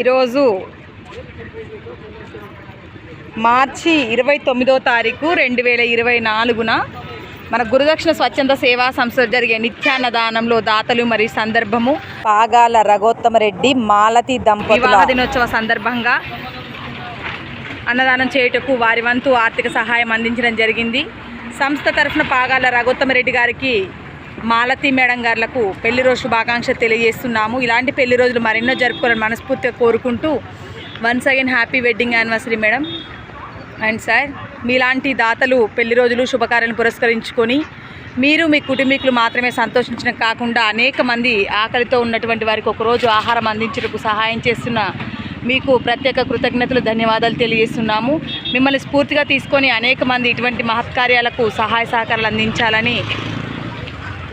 ఈరోజు మార్చి ఇరవై తొమ్మిదో తారీఖు రెండు వేల ఇరవై నాలుగున మన గురుదక్షిణ స్వచ్ఛంద సేవా సంస్థ జరిగే నిత్యాన్నదానంలో దాతలు మరియు సందర్భము పాగాల రఘోత్తమరెడ్డి మాలతి దంపతుల వివాహ దినోత్సవ సందర్భంగా అన్నదానం చేయుటకు వారి వంతు ఆర్థిక సహాయం అందించడం జరిగింది. సంస్థ తరఫున పాగాల రఘోత్తమరెడ్డి గారికి మాలతి మేడం గారులకు పెళ్ళి రోజు శుభాకాంక్షలు తెలియజేస్తున్నాము. ఇలాంటి పెళ్ళి రోజులు మరెన్నో జరుపుకోవాలని మనస్ఫూర్తిగా కోరుకుంటూ once again happy wedding anniversary madam. And sir మీలాంటి దాతలు పెళ్ళి రోజులు శుభకార్యాలను పురస్కరించుకొని మీరు మీ కుటుంబీకులు మాత్రమే సంతోషించడం కాకుండా అనేక మంది ఆకలితో ఉన్నటువంటి వారికి ఒకరోజు ఆహారం అందించడానికి సహాయం చేస్తున్న మీకు ప్రత్యేక కృతజ్ఞతలు ధన్యవాదాలు తెలియజేస్తున్నాము. మిమ్మల్ని స్ఫూర్తిగా తీసుకొని అనేక మంది ఇటువంటి మహత్కార్యాలకు సహాయ సహకారాలు అందించాలని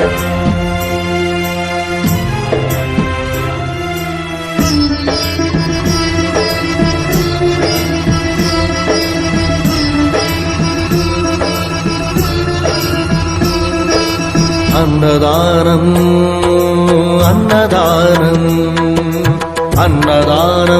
భవ అన్నదానం అన్నదానం